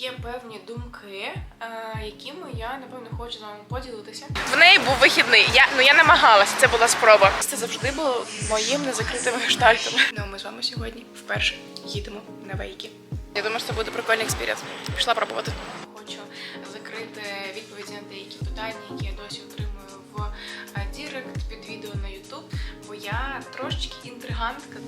є певні думки, е, якими я напевно хочу з вами поділитися. В неї був вихідний. Я ну я намагалася. Це була спроба. Це завжди було моїм незакритим гештальтом. Ну ми з вами сьогодні вперше їдемо на вейки. Я думаю, що це буде прикольний експірієнс. Пішла пробувати. Хочу закрити відповіді на деякі питання, які я досі отримую в е, Дірект під відео на YouTube, бо я трошечки інтригантка.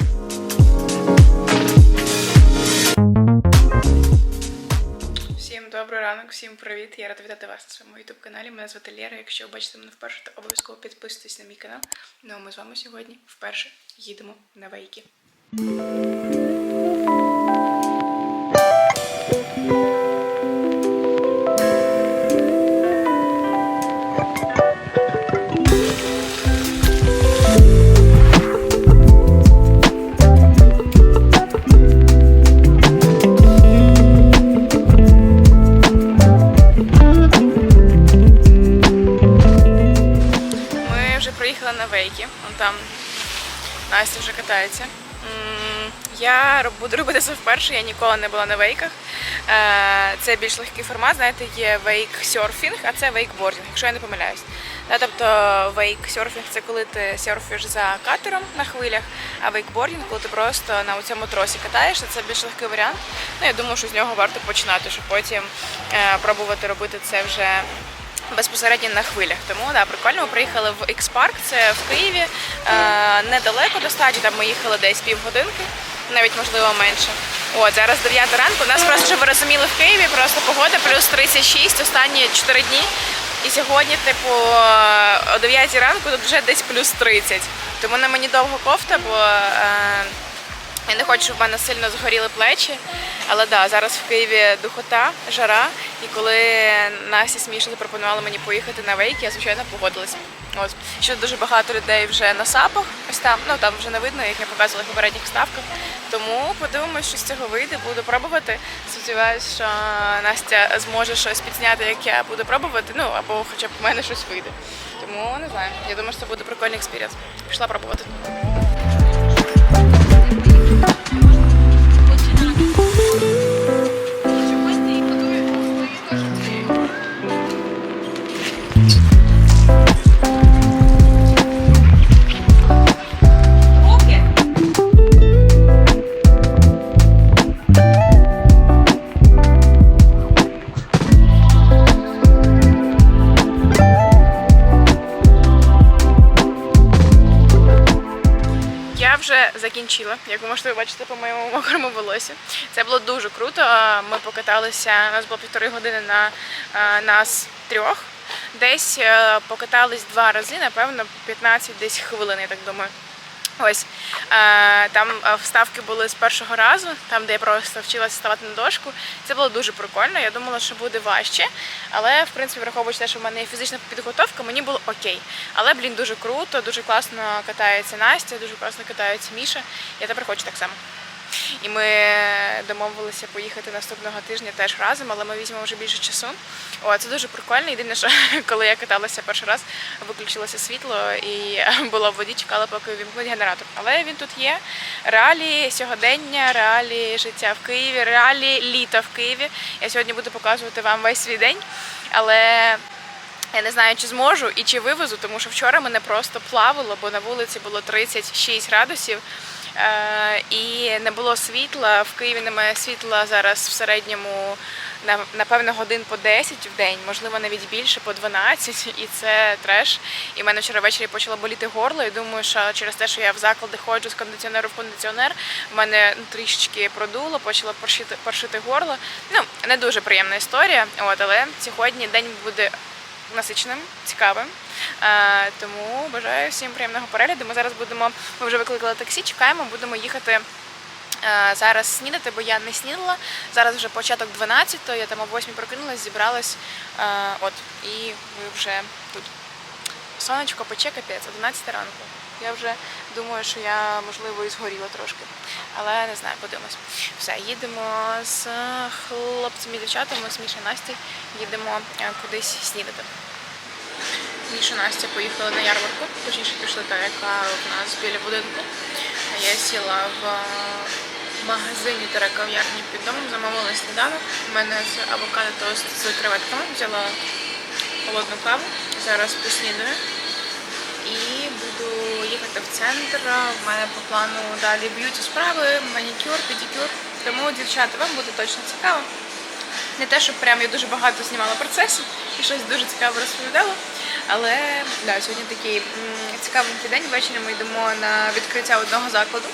Добрий ранок, всім привіт. Я рада вітати вас на своєму youtube каналі. Мене звати Лєра. Якщо ви бачите мене вперше, то обов'язково підписуйтесь на мій канал. Ну а ми з вами сьогодні вперше їдемо на вейки. М, Я буду робити це вперше, я ніколи не була на вейках. Е, Це більш легкий формат, знаєте, є вейк-серфінг, а це вейкбордінг, якщо я не помиляюсь. Тобто вейк-серфінг це коли ти серфиш за катером на хвилях, а вейкбордінг, коли ти просто на цьому тросі катаєшся, це більш легкий варіант. Ну, я думаю, що з нього варто починати, щоб потім е, пробувати робити це вже безпосередньо на хвилях. Тому да, прикольно. Ми приїхали в X-Park, це в Києві. Е, недалеко достатньо, там ми їхали десь півгодинки, навіть можливо менше. От зараз 9 ранку. Нас просто, щоб ви розуміли, в Києві просто погода плюс 36 останні 4 дні. І сьогодні, типу, о 9 ранку тут вже десь плюс 30. Тому на мені довго кофта, бо е, я не хочу, щоб в мене сильно згоріли плечі. Але да, зараз в Києві духота, жара. І коли Настя смішно запропонувала мені поїхати на вейки, я звичайно погодилась. От ще дуже багато людей вже на сапах, ось там, ну там вже не видно, як я показувала в попередніх ставках. Тому подивимось, що з цього вийде, буду пробувати. Сподіваюсь, що Настя зможе щось підзняти, як я буду пробувати. Ну або хоча б в мене щось вийде. Тому не знаю. Я думаю, що це буде прикольний експірієнс. Пішла пробувати. Закінчила, як ви можете бачити по моєму мокрому волосі. Це було дуже круто. Ми покаталися, у нас було півтори години на нас трьох. Десь е, покатались два рази, напевно, 15 десь хвилин, я так думаю. Ось е, там е, вставки були з першого разу, там де я просто вчилася ставати на дошку. Це було дуже прикольно. Я думала, що буде важче, але в принципі, враховуючи те, що в мене є фізична підготовка, мені було окей. Але блін, дуже круто, дуже класно катається Настя, дуже класно катається Міша. Я тепер хочу так само. І ми домовилися поїхати наступного тижня теж разом, але ми візьмемо вже більше часу. О, це дуже прикольно. Єдине, що коли я каталася перший раз, виключилося світло і була в воді, чекала, поки вімкнуть генератор. Але він тут є. Реалії сьогодення, реалії життя в Києві, реалії літа в Києві. Я сьогодні буду показувати вам весь свій день, але я не знаю, чи зможу і чи вивезу, тому що вчора мене просто плавило, бо на вулиці було 36 градусів. Е, і не було світла. В Києві немає світла зараз в середньому на- напевно годин по 10 в день, можливо навіть більше, по 12, і це треш. І в мене вчора ввечері почало боліти горло. І думаю, що через те, що я в заклади ходжу з кондиціонеру в кондиціонер, в мене трішечки продуло, почало поршити, поршити горло. Ну не дуже приємна історія. От але сьогодні день буде насиченим, цікавим. Е, тому бажаю всім приємного перегляду. Ми зараз будемо. Ми вже викликали таксі, чекаємо, будемо їхати. е, Зараз снідати, бо я не снідала. Зараз вже початок 12, я там о 8 прокинулась, зібралась. е, От, і ви вже тут. Сонечко пече капець, 11 ранку. Я вже думаю, що я можливо і згоріла трошки. Але не знаю, подивимось. Все, їдемо з хлопцями і дівчатами, з Мішою Настю, їдемо кудись снідати. Міша Настя поїхали на ярмарку, точніше пішли та, яка в нас біля будинку. Я сіла в е, магазині та кав'ярні під домом замовила сніданок. У мене з авокадо тост з креветками. Взяла холодну каву. Зараз поснідаю. І буду їхати в центр. У мене по плану далі б'юті справи, манікюр, педикюр. Тому, дівчата, вам буде точно цікаво. Не те, щоб прям я дуже багато знімала процесів і щось дуже цікаве розповідала. Але да, сьогодні такий м, цікавенький день. Ввечері ми йдемо на відкриття одного закладу.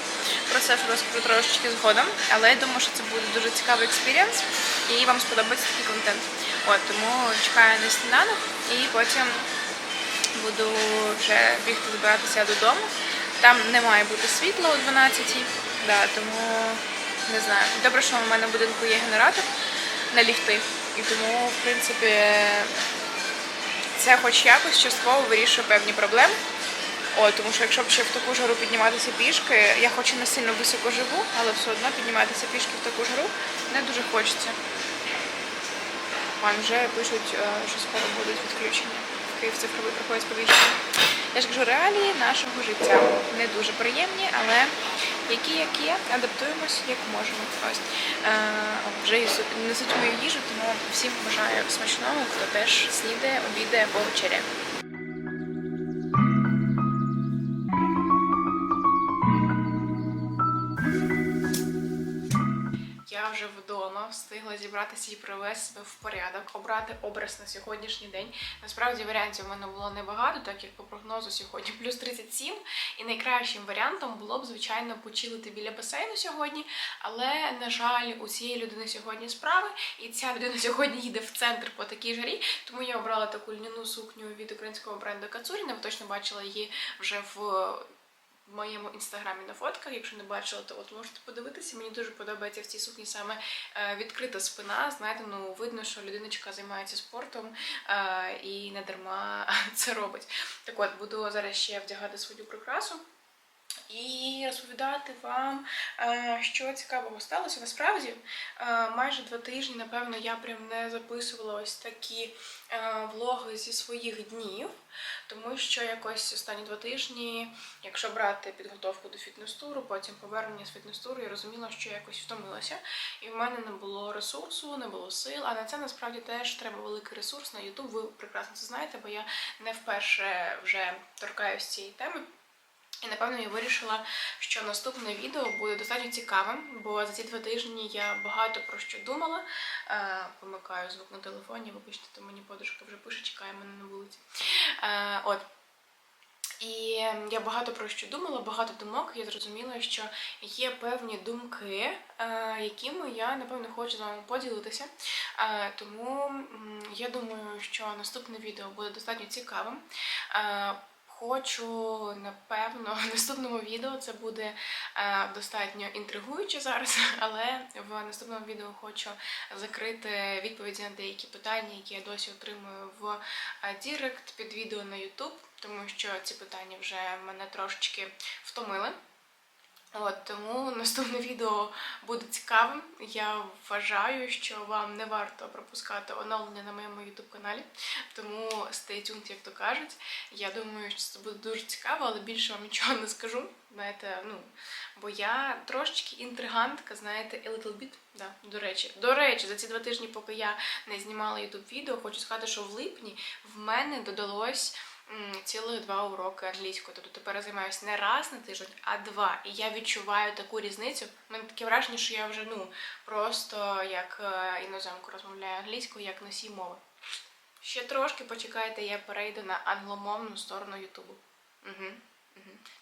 Про це ж розкажу трошечки згодом. Але я думаю, що це буде дуже цікавий експірієнс і вам сподобається такий контент. От тому чекаю на сніданок і потім буду вже бігти збиратися додому. Там не має бути світла о 12 да, тому не знаю. Добре, що у мене в будинку є генератор на ліфти. І тому, в принципі, це хоч якось частково вирішує певні проблеми. О, тому що якщо б ще в таку жару підніматися пішки, я хоч і не сильно високо живу, але все одно підніматися пішки в таку жару не дуже хочеться. Вон вже пишуть, е, що скоро будуть відключення. Київ цифровий приходить сповіщення. Я ж кажу, реалії нашого життя не дуже приємні, але які як є, адаптуємось як можемо. Ось е, вже несуть мою їжу, тому всім бажаю смачного, хто теж снідає, обідає або вечеряє. Встигла зібратися і привести себе в порядок, обрати образ на сьогоднішній день. Насправді варіантів в мене було небагато, так як по прогнозу сьогодні плюс 37. І найкращим варіантом було б, звичайно, почилити біля басейну сьогодні. Але, на жаль, у цієї людини сьогодні справи, і ця людина сьогодні їде в центр по такій жарі. Тому я обрала таку льняну сукню від українського бренду Кацуріна. Ви точно бачила її вже в в моєму інстаграмі на фотках. Якщо не бачила, то от можете подивитися. Мені дуже подобається в цій сукні саме е, відкрита спина. Знаєте, ну видно, що людиночка займається спортом е, і не дарма це робить. Так от буду зараз ще вдягати свою прикрасу. І розповідати вам, е, що цікавого сталося. Насправді, е, майже два тижні, напевно, я прям не записувала ось такі е, влоги зі своїх днів, тому що якось останні два тижні, якщо брати підготовку до фітнес-туру, потім повернення з фітнес-туру, я розуміла, що я якось втомилася, і в мене не було ресурсу, не було сил. А на це насправді теж треба великий ресурс на YouTube. Ви прекрасно це знаєте, бо я не вперше вже торкаюсь цієї теми. І напевно я вирішила, що наступне відео буде достатньо цікавим, бо за ці два тижні я багато про що думала. Е, помикаю звук на телефоні, вибачте, то мені подружка вже пише, чекає мене на вулиці. Е, от. І я багато про що думала, багато думок. Я зрозуміла, що є певні думки, е, якими я напевно хочу з вами поділитися. Е, Тому я думаю, що наступне відео буде достатньо цікавим. Хочу, напевно, в наступному відео це буде е, достатньо інтригуюче зараз, але в наступному відео хочу закрити відповіді на деякі питання, які я досі отримую в е, Дірект під відео на YouTube, тому що ці питання вже мене трошечки втомили. От тому наступне відео буде цікавим. Я вважаю, що вам не варто пропускати оновлення на моєму YouTube каналі. Тому stay tuned, як то кажуть. Я думаю, що це буде дуже цікаво, але більше вам нічого не скажу. Знаєте, ну бо я трошечки інтригантка, знаєте, a little bit. Да, до речі, до речі, за ці два тижні, поки я не знімала YouTube відео, хочу сказати, що в липні в мене додалось цілих два уроки англійської. Тобто тепер займаюся не раз на тиждень, а два. І я відчуваю таку різницю. У мене таке враження, що я вже ну просто як е, іноземку розмовляю англійською, як носій мови. Ще трошки почекайте, я перейду на англомовну сторону Ютубу. Угу.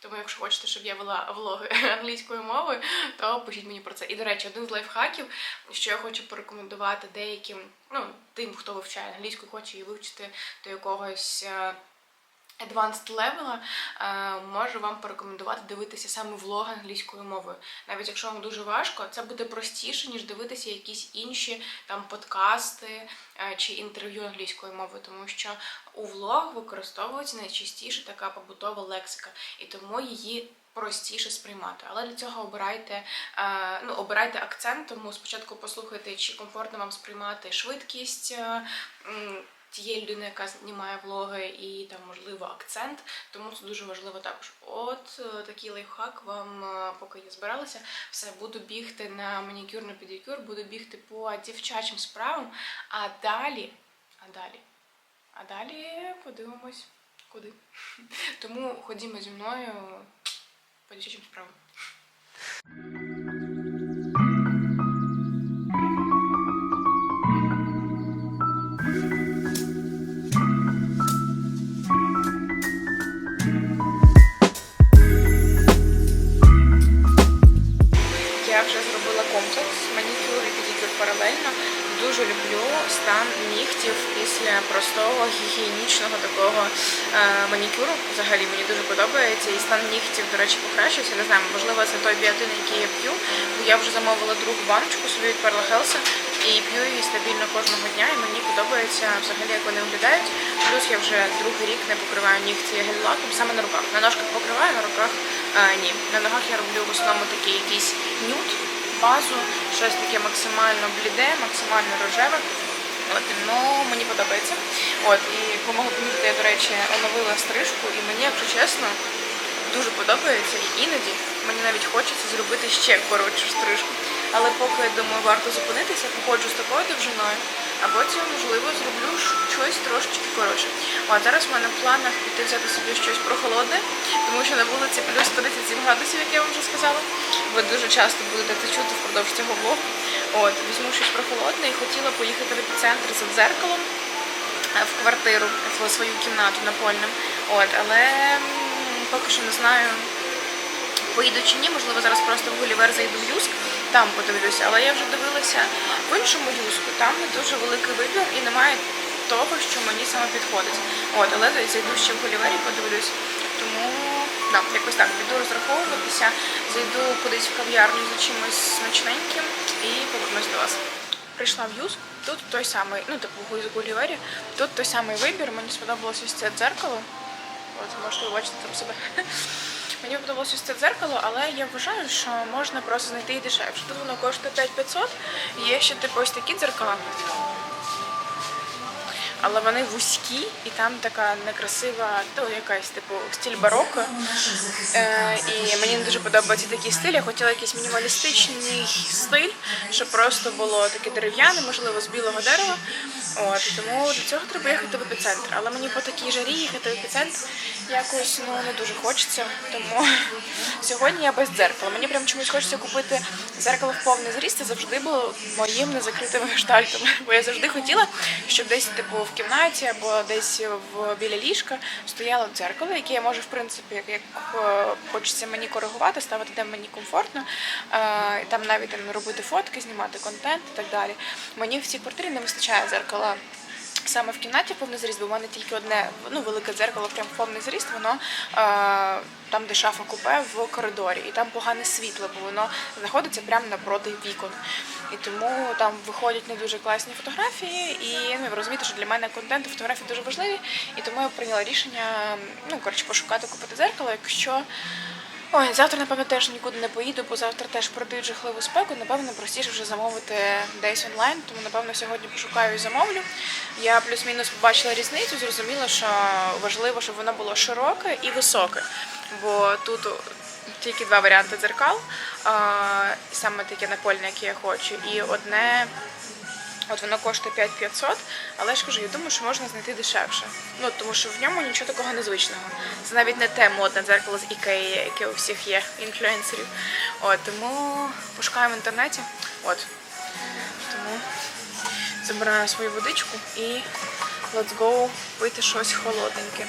Тому, якщо хочете, щоб я вела влоги англійською мовою, то пишіть мені про це. І, до речі, один з лайфхаків, що я хочу порекомендувати деяким, ну, тим, хто вивчає англійську, хоче її вивчити до якогось. Е, Advanced е, можу вам порекомендувати дивитися саме влоги англійською мовою. Навіть якщо вам дуже важко, це буде простіше, ніж дивитися якісь інші там подкасти е, чи інтерв'ю англійською мовою, тому що у влог використовується найчастіше така побутова лексика, і тому її простіше сприймати. Але для цього обирайте, е, ну, обирайте акцент, тому спочатку послухайте, чи комфортно вам сприймати швидкість. Тієї людини, яка знімає влоги, і там можливо акцент. Тому це дуже важливо також. От е, такий лайфхак вам, е, поки я збиралася, все буду бігти на манікюр, на педикюр, буду бігти по дівчачим справам, а далі, а далі, а далі подивимось, куди. Тому ходімо зі мною по дівчачим справам. Я вже зробила комплекс манікюр і педикюр паралельно. Дуже люблю стан нігтів після простого гігієнічного такого е, манікюру. Взагалі мені дуже подобається. І стан нігтів, до речі, покращився. Не знаю, можливо, це той біотин, який я п'ю. Бо я вже замовила другу баночку собі від Perla Health і п'ю її стабільно кожного дня. І мені подобається взагалі, як вони виглядають. Плюс я вже другий рік не покриваю нігті гель-лаком саме на руках. На ножках покриваю, на руках е, ні. На ногах я роблю в основному такий якийсь нюд, базу, щось таке максимально бліде, максимально рожеве. От, ну, мені подобається. От, і по мого помітити, я, до речі, оновила стрижку, і мені, якщо чесно, дуже подобається. І іноді мені навіть хочеться зробити ще коротшу стрижку. Але поки я думаю, варто зупинитися, походжу з такою довжиною, а потім, можливо, зроблю щось трошечки коротше. От зараз в мене в планах піти взяти собі щось прохолодне, тому що на вулиці плюс 37 градусів, як я вам вже сказала. Ви дуже часто будете це чути впродовж цього влогу. От, візьму щось прохолодне і хотіла поїхати в епіцентр за дзеркалом е, в квартиру, в свою кімнату напольним. От, але поки що не знаю, поїду чи ні, можливо, зараз просто в Гулівер зайду в Юск, там подивлюся. Але я вже дивилася в іншому Юску, там не дуже великий вибір і немає того, що мені саме підходить. От, але зайду ще в Гулівері, подивлюсь. Тому да, якось так піду розраховуватися, зайду кудись в кав'ярню за чимось смачненьким і повернусь до вас. Прийшла в Юск, тут той самий, ну типу в Гулівері, тут той самий вибір. Мені сподобалось ось це дзеркало. От можете ви бачити там себе. Мені подобалося це дзеркало, але я вважаю, що можна просто знайти і дешевше. Тут воно коштує 5500, є ще типу ось такі дзеркала. Але вони вузькі і там така некрасива, то якась типу стиль бароко. Е, і мені не дуже подобається такий стиль. Я хотіла якийсь мінімалістичний стиль, щоб просто було таке дерев'яне, можливо, з білого дерева. От тому до цього треба їхати в епіцентр. Але мені по такій жарі їхати в епіцентр якось ну не дуже хочеться. Тому сьогодні я без дзеркала. Мені прям чомусь хочеться купити дзеркало в повний зріст. Це завжди було моїм незакритим гештальтом. Бо я завжди хотіла, щоб десь типу в кімнаті або десь в біля ліжка стояло дзеркало, яке я можу, в принципі, як, е, хочеться мені коригувати, ставити де мені комфортно, е, там навіть робити фотки, знімати контент і так далі. Мені в цій квартирі не вистачає дзеркала. Саме в кімнаті повний зріст, бо в мене тільки одне ну, велике дзеркало, прям повний зріст, воно е, там, де шафа купе, в коридорі, і там погане світло, бо воно знаходиться прямо напроти вікон. І тому там виходять не дуже класні фотографії, і ну, ви розумієте, що для мене контент і фотографії дуже важливі, і тому я прийняла рішення ну, коротше, пошукати, купити дзеркало, якщо. Ой, завтра, напевно, теж нікуди не поїду, бо завтра теж продають жахливу спеку. Напевно, простіше вже замовити десь онлайн, тому напевно сьогодні пошукаю і замовлю. Я плюс-мінус побачила різницю, зрозуміла, що важливо, щоб воно було широке і високе. Бо тут тільки два варіанти дзеркал, саме таке напольне, яке я хочу, і одне. От воно коштує 5500, але ж кажу, я думаю, що можна знайти дешевше. Ну тому що в ньому нічого такого незвичного. Це навіть не те модне дзеркало з Ікеї, яке у всіх є інфлюенсерів. От тому пошукаємо в інтернеті. От тому забираю свою водичку і let's go пити щось холодненьке.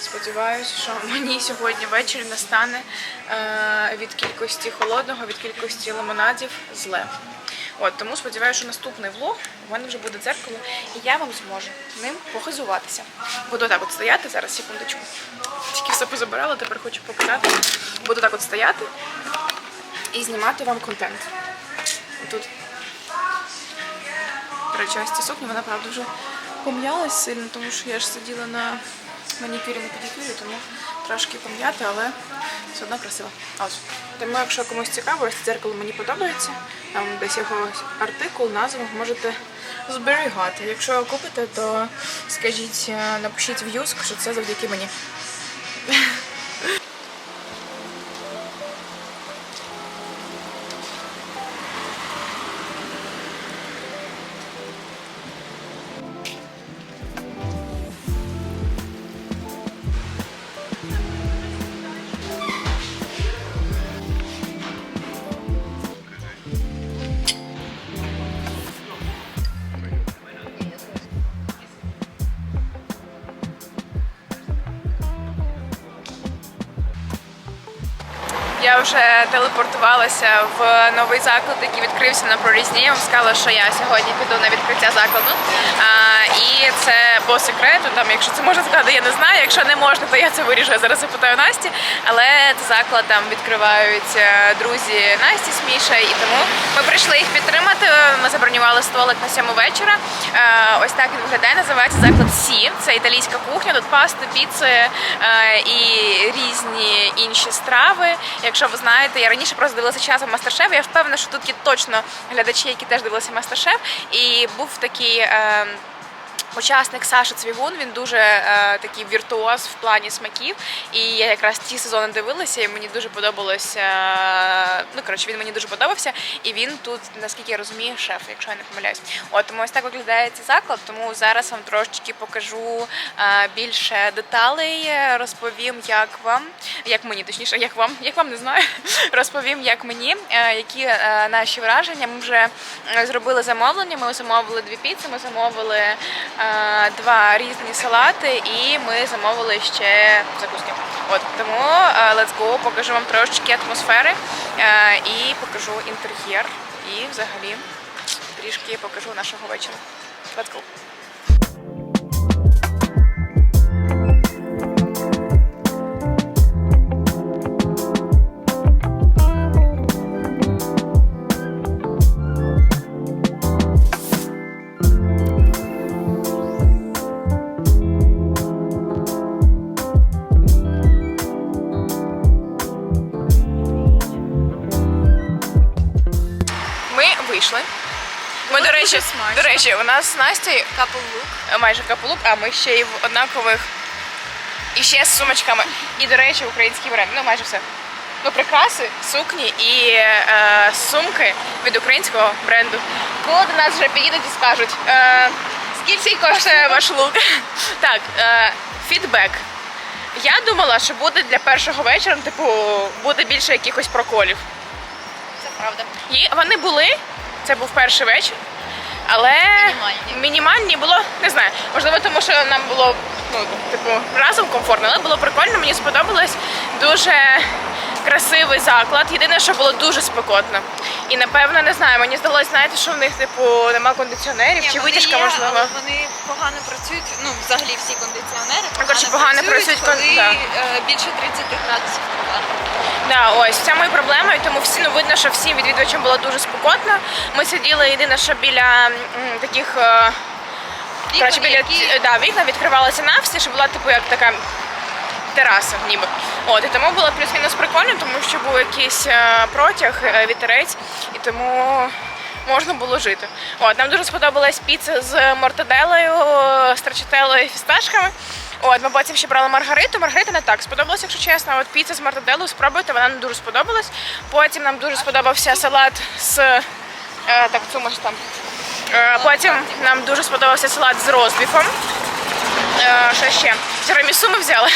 Сподіваюсь, що мені сьогодні ввечері не стане е, від кількості холодного, від кількості лимонадів зле. От тому сподіваюся, що наступний влог у мене вже буде дзеркало, і я вам зможу ним похизуватися. Буду так от стояти зараз, секундочку. Тільки все позабирала, тепер хочу показати. Буду так от стояти і знімати вам контент. Тут речі, сукня, вона правда вже пом'ялась сильно, тому що я ж сиділа на манікюрі, на педикюрі, тому трошки пом'яти, але все одно красиво. Ось. Тому, якщо комусь цікаво, ось дзеркало мені подобається, там десь його артикул, назву можете зберігати. Якщо купите, то скажіть, е, напишіть в юск, що це завдяки мені. Я вже телепортувалася в новий заклад, який відкрився на прорізні. Я вам сказала, що я сьогодні піду на відкриття закладу. І це по секрету. Там, якщо це можна сказати, я не знаю. Якщо не можна, то я це виріжу. Я зараз запитаю Насті. Але це заклад там відкривають е, друзі Насті з Мішею, і тому ми прийшли їх підтримати. Ми забронювали столик на сьому вечора. Е, Ось так він виглядає. Називається заклад Сі. Це італійська кухня. Тут пасти, піци е, і різні інші страви. Якщо ви знаєте, я раніше просто дивилася часом мастер-шеф. Я впевнена, що тут є точно глядачі, які теж дивилися мастер-шеф. І був такий. Учасник Саша Цвігун, він дуже е, такий віртуоз в плані смаків. І я якраз ті сезони дивилася, і мені дуже подобалося. е, Ну коротше, він мені дуже подобався. І він тут, наскільки я розумію, шеф, якщо я не помиляюсь. От тому ось так виглядає цей заклад. Тому зараз вам трошечки покажу е, більше деталей. е, Розповім, як вам, як мені точніше, як вам, як вам не знаю. Розповім, як мені, е, які е, наші враження. Ми вже е, зробили замовлення. Ми замовили дві піци, ми замовили е, два різні салати, і ми замовили ще закуски. От тому е, let's go, покажу вам трошечки атмосфери е, і покажу інтер'єр. І взагалі трішки покажу нашого вечора. Let's go. Ми, до речі, до речі, у нас з Настю Капелук. майже капелук, а ми ще й в однакових і ще з сумочками. І, до речі, український бренд. Ну, майже все. Ну, прикраси, сукні і е, сумки від українського бренду. Коли до нас вже підійдуть і скажуть, е, скільки коштує ваш лук? так, е, фідбек. Я думала, що буде для першого вечора, типу, буде більше якихось проколів. Це правда. І вони були, це був перший вечір, але Мінімальні. мінімальні було, не знаю, можливо, тому що нам було ну, типу, разом комфортно, але було прикольно, мені сподобалось. Дуже красивий заклад. Єдине, що було дуже спекотно. І напевно, не знаю, мені здалося, знаєте, що в них типу нема кондиціонерів чи витяжка є, можливо. Але вони погано працюють. Ну, взагалі всі кондиціонери погано, коротше, погано працюють, коли да. е, більше 30 градусів. Да, ось це моя проблема, і тому всі ну видно, що всім відвідувачам було дуже спекотно. Ми сиділи єдине, що біля м, таких. е, Коротше, біля які- да, вікна відкривалися навсі, що була типу як така тераса, ніби. От, і тому було плюс-мінус прикольно, тому що був якийсь е, протяг, е, вітерець, і тому можна було жити. От, нам дуже сподобалась піца з мортаделею, страчателою і фісташками. От, ми потім ще брали маргариту. Маргарита не так сподобалась, якщо чесно. От піца з мортаделою спробуйте, вона нам дуже сподобалась. Потім нам дуже сподобався салат з е, так, цумаш там. Е, Потім нам дуже сподобався салат з розбіфом. Е, Що ще? Тирамісу ми взяли.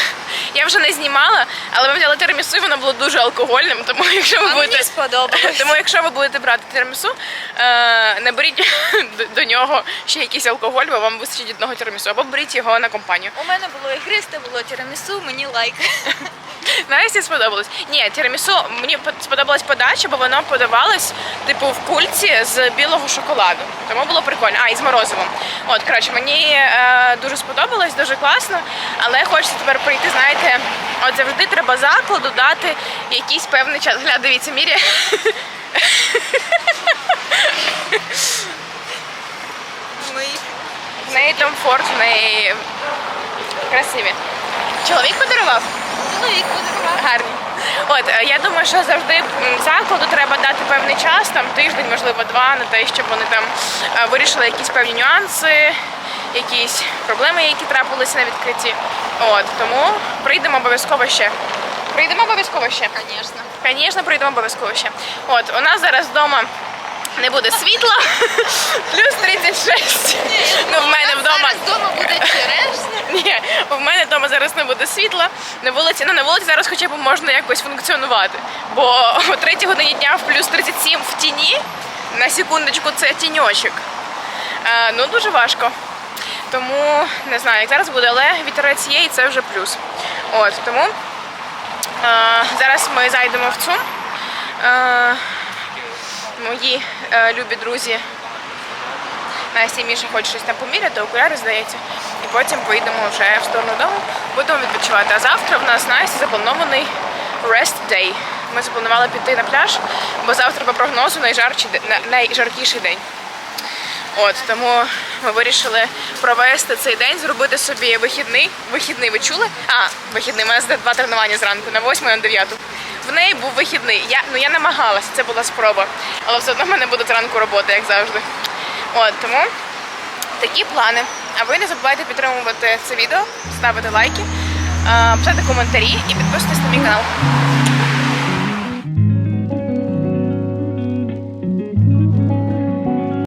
Я вже не знімала, але ми взяли тирамісу, і воно було дуже алкогольним. Тому якщо ви А мені будете сподобалось. тому, якщо ви будете брати тирамісу, е, не беріть до- нього ще якийсь алкоголь, бо вам вистачить одного тирамісу, або беріть його на компанію. У мене було ігристе, було тірамісу, мені лайк. Насті сподобалось. Ні, тірамісу мені по- сподобалась подача, бо воно подавалось типу в кульці з білого шоколаду. Тому було прикольно. А, і з морозивом. От, коротше, мені е, дуже сподобалось, дуже класно. Але хочеться тепер прийти, знаєте, от завжди треба закладу дати якийсь певний час. Гля, дивіться, мірі. В неї Том Форд, в неї красиві. Чоловік подарував? чоловік подарував. Гарні. От е, я думаю, що завжди закладу треба дати певний час, там тиждень, можливо, два, на те, щоб вони там е, вирішили якісь певні нюанси, якісь проблеми, які трапилися на відкритті. От тому прийдемо обов'язково ще. Прийдемо обов'язково ще. Звісно. Звісно, прийдемо обов'язково ще. От, у нас зараз вдома не буде світла, плюс 36. Ну, в мене вдома. Зараз вдома буде черешня. Ні, в мене вдома зараз не буде світла. На вулиці, ну на вулиці зараз хоча б можна якось функціонувати. Бо о 3 годині дня в плюс 37 в тіні, на секундочку, це тіньочок. Е, ну, дуже важко. Тому не знаю, як зараз буде, але вітерець є і це вже плюс. От, тому е, зараз ми зайдемо в ЦУМ. Е, мої е, любі друзі Настя і Міша хочуть щось там поміряти, окуляри здається. І потім поїдемо вже в сторону дому, будемо відпочивати. А завтра в нас з Настю запланований rest day. Ми запланували піти на пляж, бо завтра по прогнозу найжарчий, найжаркіший день. От тому ми вирішили провести цей день, зробити собі вихідний. Вихідний ви чули? А, вихідний. У мене два тренування зранку на 8 і на 9. В неї був вихідний. Я ну я намагалася, це була спроба. Але все одно в мене буде зранку робота, як завжди. От тому такі плани. А ви не забувайте підтримувати це відео, ставити лайки, е, писати коментарі і підписуйтесь на мій канал.